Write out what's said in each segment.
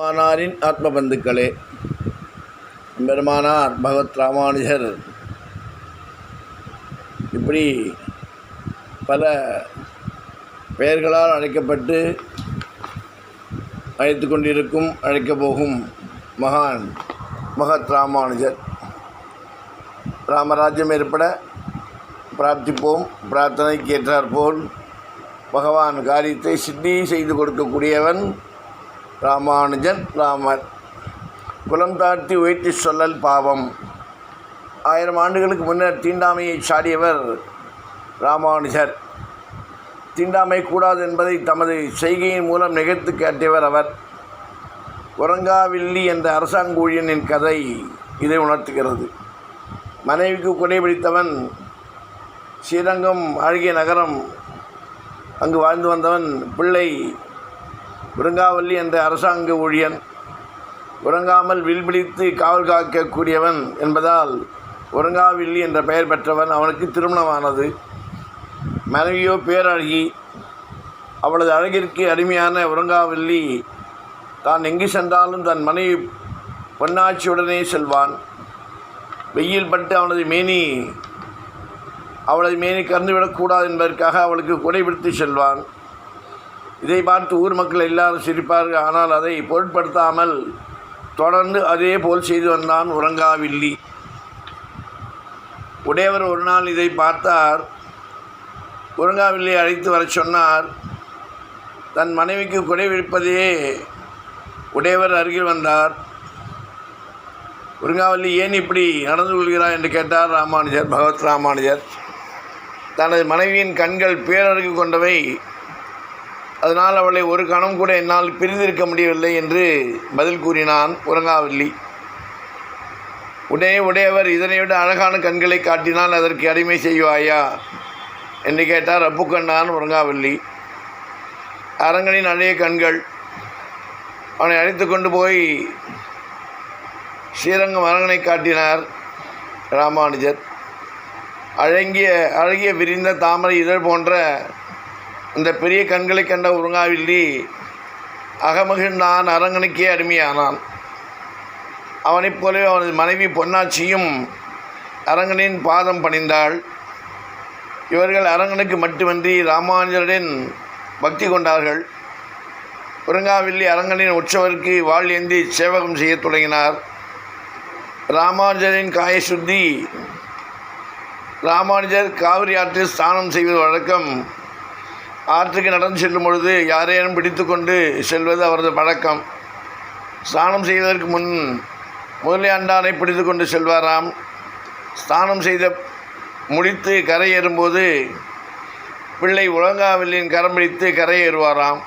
பெருமானாரின் ஆத்ம பந்துக்களே பெருமானார் பகவத் ராமானுஜர். இப்படி பல பெயர்களால் அழைக்கப்பட்டு அழைத்து கொண்டிருக்கும் அழைக்கப் போகும் மகான் மகத் ராமானுஜர். ராமராஜ்யம் ஏற்பட பிரார்த்திப்போம் பிரார்த்தனைக்கு ஏற்றாற்போல் பகவான் காரியத்தை சித்தி செய்து கொடுக்கக்கூடியவன் ராமானுஜன் ராமர். குலம் தாழ்த்தி உயர்த்தி சொல்லல் பாவம். ஆயிரம் ஆண்டுகளுக்கு முன்னர் தீண்டாமையை சாடியவர் ராமானுஜர். தீண்டாமை கூடாது என்பதை தமது செய்கையின் மூலம் நிகழ்த்து காட்டியவர் அவர். உறங்காவில்லி என்ற அரசாங்க ஊழியனின் கதை இதை உணர்த்துகிறது. மனைவிக்கு கொடைபிடித்தவன் ஸ்ரீரங்கம் அழகிய நகரம் அங்கு வாழ்ந்து வந்தவன் பிள்ளை உறங்காவல்லி என்ற அரசாங்க ஊழியன். உறங்காமல் வில் பிடித்து காவல் காக்கக்கூடியவன் என்பதால் உறங்காவில்லி என்ற பெயர் பெற்றவன் அவனுக்கு திருமணமானது. மனைவியோ பேரழகி அவளது அழகிற்கு அடிமையான உறங்காவில்லி தான் எங்கு சென்றாலும் தன் மனைவி பொன்னாட்சியுடனே செல்வான். வெயில் பட்டு அவனது மேனி அவளது மேனி கறந்துவிடக்கூடாது என்பதற்காக அவளுக்கு கொடைபிடித்து செல்வான். இதை பார்த்து ஊர் மக்கள் எல்லாரும் சிரிப்பார்கள். ஆனால் அதை பொருட்படுத்தாமல் தொடர்ந்து அதே போல் செய்து வந்தான் உறங்காவில்லி. உடையவர் ஒரு நாள் இதை பார்த்தார். உறங்காவில்லை அழைத்து வரச் சொன்னார். தன் மனைவிக்கு குடை விடுப்பதே உடையவர் அருகில் வந்தார். உறங்காவல்லி ஏன் இப்படி நடந்து கொள்கிறார் என்று கேட்டார் ராமானுஜர் பகவத் ராமானுஜர். தனது மனைவியின் கண்கள் பேரழகு கொண்டவை. அதனால் அவளை ஒரு கணம் கூட என்னால் பிரிந்திருக்க முடியவில்லை என்று பதில் கூறினான் உறங்காவில்லி உடனே உடையவர் இதனை விட அழகான கண்களை காட்டினால் அதற்கு அடிமை செய்வாயா? என்று கேட்டார் அப்புக்கண்ணான் உறங்காவில்லி அரங்கனின் அழகிய கண்கள் அவனை அழைத்து கொண்டு போய் ஸ்ரீரங்கம் அரங்கனை காட்டினார் ராமானுஜர். அழகிய அழகிய விரிந்த தாமரை இதழ் போன்ற இந்த பெரிய கண்களை கண்ட உருங்காவில்லி அகமகிழ்ந்தான் அரங்கனுக்கே அடிமையானான். அவனைப் போலவே அவனது மனைவி பொன்னாச்சியும் அரங்கனின் பாதம் பணிந்தாள். இவர்கள் அரங்கனுக்கு மட்டுமின்றி ராமானுஜருடன் பக்தி கொண்டார்கள். உருங்காவில்லி அரங்கனின் உற்சவருக்கு வாழ் ஏந்தி சேவகம் செய்யத் தொடங்கினார். ராமானுஜரின் காய சுத்தி ராமானுஜர் காவிரி ஆற்றில் ஸ்நானம் செய்வது வழக்கம். ஆற்றுக்கு நடந்து செல்லும் பொழுது யாரேனும் பிடித்து கொண்டு செல்வது அவரது பழக்கம். ஸ்நானம் செய்வதற்கு முன் முதலியாண்டானை பிடித்து கொண்டு செல்வாராம். ஸ்நானம் செய்த முடித்து கரையேறும்போது பிள்ளை உலங்காவில்லின் கரம் பிடித்து கரையேறுவாராம்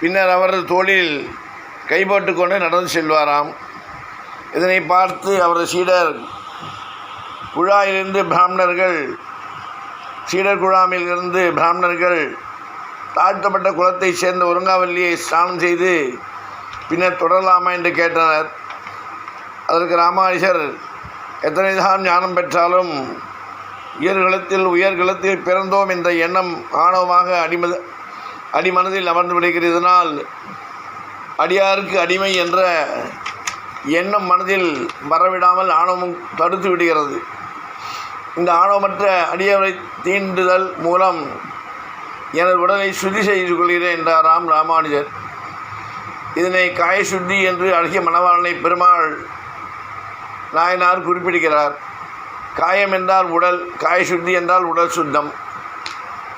பின்னர் அவரது தோளில் கைப்பட்டு கொண்டு நடந்து செல்வாராம். இதனை பார்த்து அவரது சீடர் குழாயிலிருந்து பிராமணர்கள் சீடர்குழாமில் இருந்து பிராமணர்கள் தாழ்த்தப்பட்ட குலத்தை சேர்ந்த ஒருங்காவல்லியை ஸ்நானம் செய்து பின்னர் தொடரலாமா என்று கேட்டனர். அதற்கு ராமானுஜர் எத்தனை தான் ஞானம் பெற்றாலும் உயர்குலத்தில் உயர்குலத்தில் பிறந்தோம் என்ற எண்ணம் ஆணவமாக அடிமத அடிமனதில் அமர்ந்து விடுகிறதுனால் அடியாருக்கு அடிமை என்ற எண்ணம் மனதில் வரவிடாமல் ஆணவம் தடுத்து விடுகிறது. இந்த ஆணவமற்ற அடியவரை தீண்டுதல் மூலம் எனது உடலை சுத்தி செய்து கொள்கிறேன் என்றாராம் ராமானுஜர். இதனை காய சுத்தி என்று அழகிய மணவாளனை பெருமாள் நாயனார் குறிப்பிடுகிறார். காயம் என்றால் உடல் காய சுத்தி என்றால் உடல் சுத்தம்.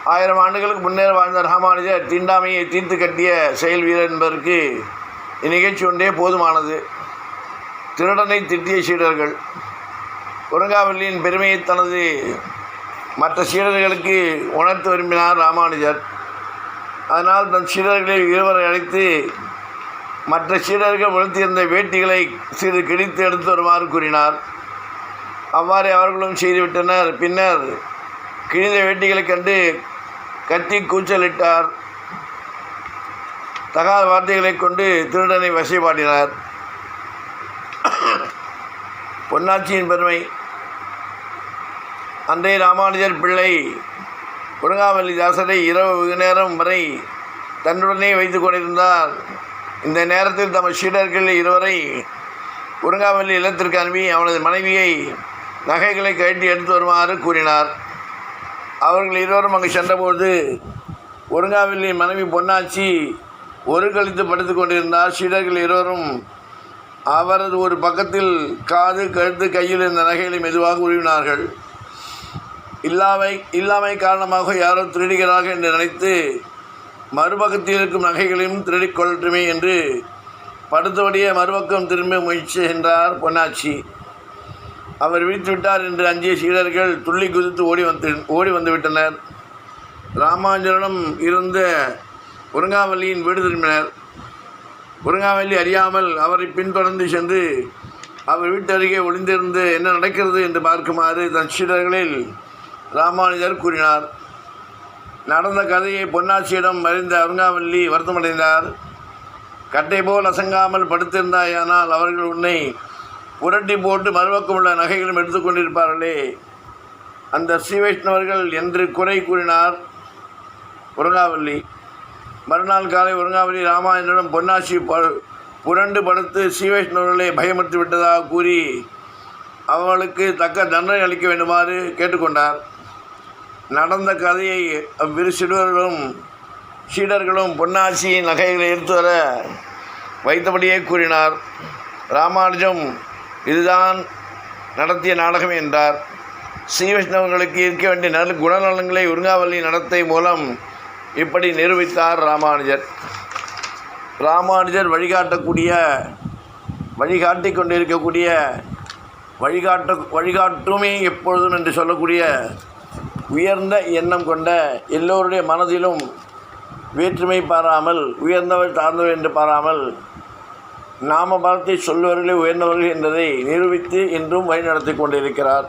ஆயிரம் ஆண்டுகளுக்கு முன்னேற வாழ்ந்த ராமானுஜர் தீண்டாமையை தீர்த்து கட்டிய செயல் வீரர் என்பதற்கு இந்நிகழ்ச்சி ஒன்றே போதுமானது. திருடனை திட்டிய சீடர்கள் கொடுங்காவல்லியின் பெருமையை தனது மற்ற சீடர்களுக்கு உணர்த்த விரும்பினார் ராமானுஜர். அதனால் தன் சீடர்களை இருவரை அழைத்து மற்ற சீடர்கள் உணர்த்தியிருந்த வேட்டிகளை சிறு கிழித்து எடுத்து வருமாறு கூறினார். அவ்வாறு அவர்களும் செய்துவிட்டனர். பின்னர் கிழிந்த வேட்டிகளைக் கண்டு கத்தி கூச்சலிட்டார். தகாத வார்த்தைகளைக் கொண்டு திருடனை வசைப்பாட்டினார் பொன்னாட்சியின் பெருமை அன்றைய ராமானுஜர் பிள்ளை முருங்காவல்லி தாசரை இரவு வெகு நேரம் வரை தன்னுடனே வைத்து கொண்டிருந்தார். இந்த நேரத்தில் தமது சீடர்கள் இருவரை உருங்காவல்லி இல்லத்திற்கு அனுப்பி அவனது மனைவியை நகைகளை கழட்டி எடுத்து வருமாறு கூறினார். அவர்கள் இருவரும் அங்கு சென்றபோது ஒருங்காவில்லி மனைவி பொன்னாச்சி ஒரு கழித்து படுத்து கொண்டிருந்தார். சீடர்கள் இருவரும் அவரது ஒரு பக்கத்தில் காது கழுத்து கையில் இருந்த நகைகளை மெதுவாக உருவினார்கள். இல்லாமை இல்லாமை காரணமாக யாரோ திருடுகிறார்கள் என்று நினைத்து மறுபக்கத்தில் இருக்கும் நகைகளையும் திருடிக் கொள்ளட்டுமே என்று படுத்தபடியே மறுபக்கம் திரும்ப முயற்சி சென்றார் பொன்னாச்சி. அவர் விழித்து விட்டார் என்று அஞ்சிய சீடர்கள் துள்ளி குதித்து ஓடி வந்து ஓடி வந்துவிட்டனர் விட்டனர். இருந்த உருங்காவல்லியின் வீடு திரும்பினர். உருங்காவல்லி அறியாமல் அவரை பின்தொடர்ந்து சென்று அவர் வீட்டு அருகே ஒளிந்திருந்து என்ன நடக்கிறது? என்று பார்க்குமாறு தன் சீடர்களில் ராமானுஜர் கூறினார். நடந்த கதையை பொன்னாச்சியிடம் அறிந்த அருங்காவல்லி வருத்தமடைந்தார். கட்டை போல் அசங்காமல் படுத்திருந்தாயானால் அவர்கள் உன்னை புரட்டி போட்டு மறுபக்கம் உள்ள நகைகளும் எடுத்துக்கொண்டிருப்பார்களே அந்த ஸ்ரீ வைஷ்ணவர்கள் என்று குறை கூறினார் உருங்காவல்லி மறுநாள் காலை உருங்காவல்லி ராமாயணனிடம் பொன்னாட்சி ப புரண்டு படுத்து ஸ்ரீ வைஷ்ணவர்களை பயமுறுத்தி விட்டதாக கூறி அவர்களுக்கு தக்க தண்டனை அளிக்க வேண்டுமாறு கேட்டுக்கொண்டார். நடந்த கதையை அவ்விரு சிறுவர்களும் சீடர்களும் பொன்னாசி நகைகளை எடுத்து வர வைத்தபடியே கூறினார். ராமானுஜம் இதுதான் நடத்திய நாடகம் என்றார். ஸ்ரீ வைஷ்ணவர்களுக்கு இருக்க வேண்டிய நல்ல குணநலன்களை உருங்காவல்லி நடத்தை மூலம் இப்படி நிரூபித்தார் ராமானுஜர். ராமானுஜர் வழிகாட்டக்கூடிய வழிகாட்டி கொண்டிருக்கக்கூடிய வழிகாட்ட வழிகாட்டுமே எப்பொழுதும் என்று சொல்லக்கூடிய உயர்ந்த எண்ணம் கொண்ட எல்லோருடைய மனதிலும் வேற்றுமை பாராமல் உயர்ந்தவர் தாழ்ந்தவர் என்று பாராமல் நாம பலத்தை சொல்வர்களே உயர்ந்தவர்கள் என்பதை நிரூபித்து இன்றும் வழிநடத்தி கொண்டிருக்கிறார்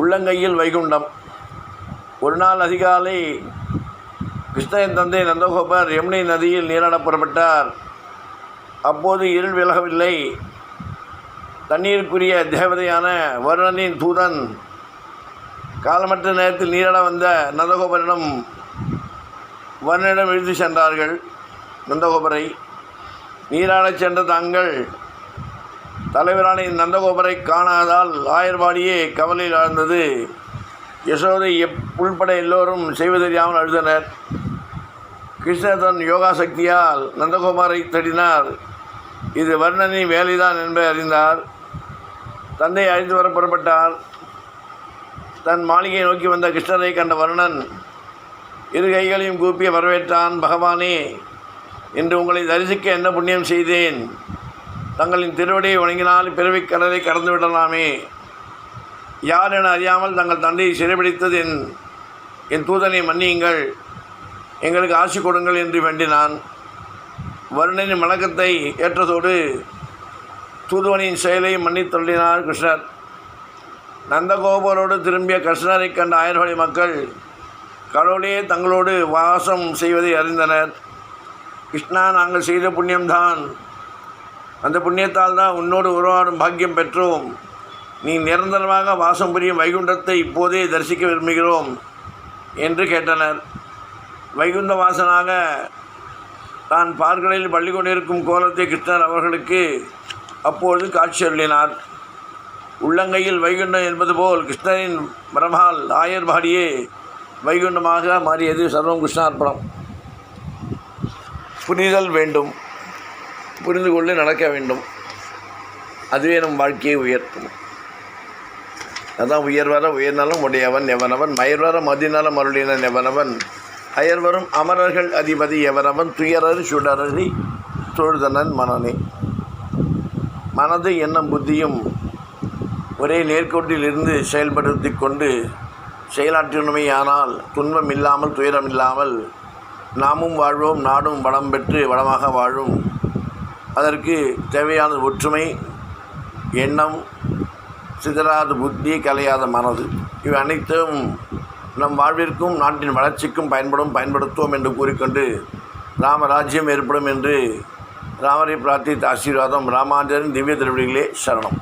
உள்ளங்கையில் வைகுண்டம். ஒரு நாள் அதிகாலை கிருஷ்ணன் தந்தை நந்தகோபர் யமுனை நதியில் நீராட புறப்பட்டார். அப்போது இருள் விலகவில்லை. தண்ணீருக்குரிய தேவதையான வருணனின் தூதன் காலமற்ற நேரத்தில் நீராட வந்த நந்தகோபரிடம் வர்ணனிடம் இழுத்து சென்றார்கள். நந்தகோபரை. நீராடச் சென்ற தாங்கள் தலைவரான நந்தகோபரை காணாதால் ஆயர்பாடியே கவலையில் ஆழ்ந்தது. யசோதை எப் உள்பட எல்லோரும் செய்வதறியாமல் அழுதனர். கிருஷ்ணர் தன் யோகா சக்தியால் நந்தகோபாரை தேடினார். இது வர்ணனின் வேலைதான் என்பதை அறிந்தார். தந்தை அழைத்து வர புறப்பட்டார். தன் மாளிகையை நோக்கி வந்த கிருஷ்ணரை கண்ட வருணன் இரு கைகளையும் கூப்பி வரவேற்றான் பகவானே இன்று உங்களை தரிசிக்க என்ன புண்ணியம் செய்தேன்? தங்களின் திருவடியை வணங்கினால் பிறவிக் கடலை கடந்து விடலாமே. யார் என அறியாமல் தங்கள் தந்தையை சிறைபிடித்தது என் என் தூதனை மன்னியுங்கள். எங்களுக்கு ஆசி கொடுங்கள் என்று வேண்டினான். வருணனின் வணக்கத்தை ஏற்றதோடு தூதுவனின் செயலை மன்னித்தள்ளினார் கிருஷ்ணர். நந்தகோபுரோடு திரும்பிய கிருஷ்ணரை கண்ட ஆயர்வழி மக்கள் கடவுளே தங்களோடு வாசம் செய்வதை அறிந்தனர். கிருஷ்ணா நாங்கள் செய்த புண்ணியம்தான். அந்த புண்ணியத்தால் தான் உன்னோடு உருவாடும் பாக்கியம் பெற்றோம். நீ நிரந்தரமாக வாசம் புரியும் வைகுண்டத்தை இப்போதே தரிசிக்க விரும்புகிறோம் என்று கேட்டனர். வைகுந்த வாசனாக தான் பார்களில் பள்ளி கொண்டிருக்கும் கோலத்தை கிருஷ்ணர் அவர்களுக்கு அப்பொழுது காட்சி அருளினார் உள்ளங்கையில் வைகுண்டம் என்பது போல் கிருஷ்ணரின் பிரமால் ஆயர்பாடியே வைகுண்டமாக மாறியது சர்வம் கிருஷ்ணார்ப்பணம் புரிதல் வேண்டும். புரிந்து கொண்டு நடக்க வேண்டும். அதுவே நம் வாழ்க்கையை உயர்த்தும். அதான் உயர்வர உயர்நலம் உடையவன் எவனவன்? மயர்வர மதிநலம் அருளினன் எவனவன்? அயர்வரும் அமரர்கள் அதிபதி எவனவன்? துயரறி சுடரறி தொழுதனன் மனனே. மனது எண்ணம் புத்தியும் ஒரே நேர்கோட்டில் இருந்து செயல்படுத்தி கொண்டு செயலாற்றினமையானால் துன்பம் இல்லாமல் துயரம் இல்லாமல் நாமும் வாழ்வோம் நாடும் வளம் பெற்று வளமாக வாழும். அதற்கு தேவையான ஒற்றுமை எண்ணம் சிதறாத புத்தி கலையாத மனது. இவை அனைத்தும் நம் வாழ்விற்கும் நாட்டின் வளர்ச்சிக்கும் பயன்படும் பயன்படுத்துவோம் என்று கூறிக்கொண்டு ராமராஜ்யம் ஏற்படும் என்று ராமரை பிரார்த்தித்த ஆசீர்வாதம் ராமாஞ்சரின் திவ்ய திருவிழிகளே சரணம்.